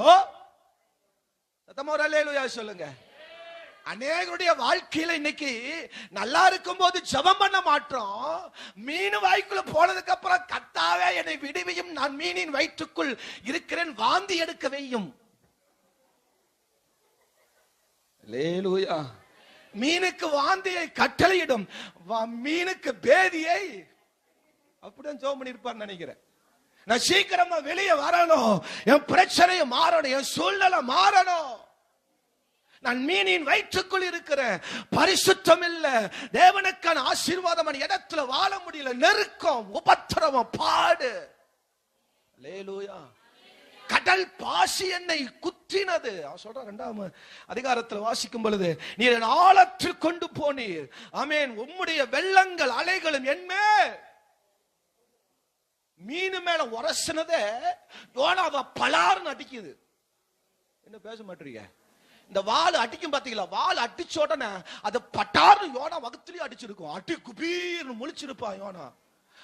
ஓ? சத்தமா ஒரு சொல்லுங்க. அநேகருடைய வாழ்க்கையில இன்னைக்கு நல்லா இருக்கும் போது ஜெபம் பண்ண மாட்டோம். மீன் வாய்க்குள்ள போனதுக்கு அப்புறம் கத்தாவே என்னை விடுவியும் நான் மீனின் வயிற்றுக்குள் இருக்கிறேன் வாந்தி எடுக்க வையும். லேலூயா மீனுக்கு வாந்தியை கட்டளையிடும். வா- மீனுக்கு பேதியை அப்படிதான் ஜோம் பண்ணிருப்பான்னு நினைக்கிறேன். நான் சீக்கிரமா வெளியே வரணும். என் பிரச்சனையை மாறணும் என் சூழ்நிலை மாறணும். நான் மீனின் வயிற்றுக்குள் இருக்கிறேன். பரிசுத்தம் இல்ல. தேவனுக்கான ஆசீர்வாதம் இடத்துல வாழ முடியல. நெருக்கம் உபத்திரவம் பாடு. லேலூயா கடல் பாசி என்னை குத்தினது. அவன் சொல்ற ரெண்டாம் அதிகாரத்தில் வாசிக்கும் பொழுது நீர் என் ஆழத்தில் கொண்டு போனீர். அமேன் உம்முடைய வெள்ளங்கள் அலைகளும் என்மே மீன் மேல யோனா யோனாவை பலாருன்னு அடிக்குது. என்ன பேச மாட்டீங்க? இந்த வால் அடிக்கும் பாத்தீங்களா? வால் அடிச்ச உடனே அது பட்டார்னு யோனா வகுத்துலயும் அடிச்சிருக்கும். அடி குபீர்னு முழிச்சிருப்பான் யோனா.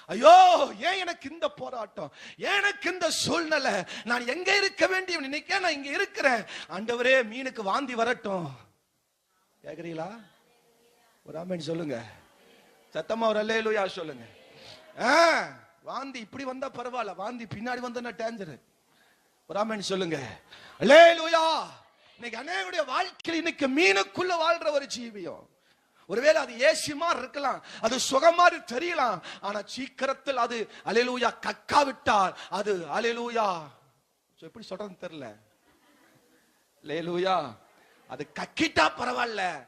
ஐயோ ஏன் எனக்கு இந்த போராட்டம்? ஏன் எனக்கு இந்த சூழ்நிலை? நான் எங்க இருக்க வேண்டிய இன்னைக்கே நான் இங்க இருக்கிறேன். ஆண்டவரே மீனுக்கு வாந்தி வரட்டும். கேக்குறீங்களா? ஒரு ஆமேன் சொல்லுங்க. சத்தமா ஒரு யார் சொல்லுங்க. ஆ, வாந்தி இப்படி வந்தா பரவாயில்ல வாந்தி பின்னாடி வந்தா டேஞ்சர் ராமன் சொல்லுங்க சொல்லுங்க. அல்லேலூயா இன்னைக்கு அநேகருடைய வாழ்க்கையில் இன்னைக்கு மீனுக்குள்ள வாழ்ற ஒரு ஜீவியம். ஒருவேளை அது ஏசி மாதிரி இருக்கலாம் அது சுகமாரி தெரியலாம் ஆனா சீக்கிரத்தில் அது அலையலூயா கக்காவிட்டால் அது அலையலூயா எப்படி சொல்றதுன்னு தெரியல. லேலூயா அது கக்கிட்டா பரவாயில்ல.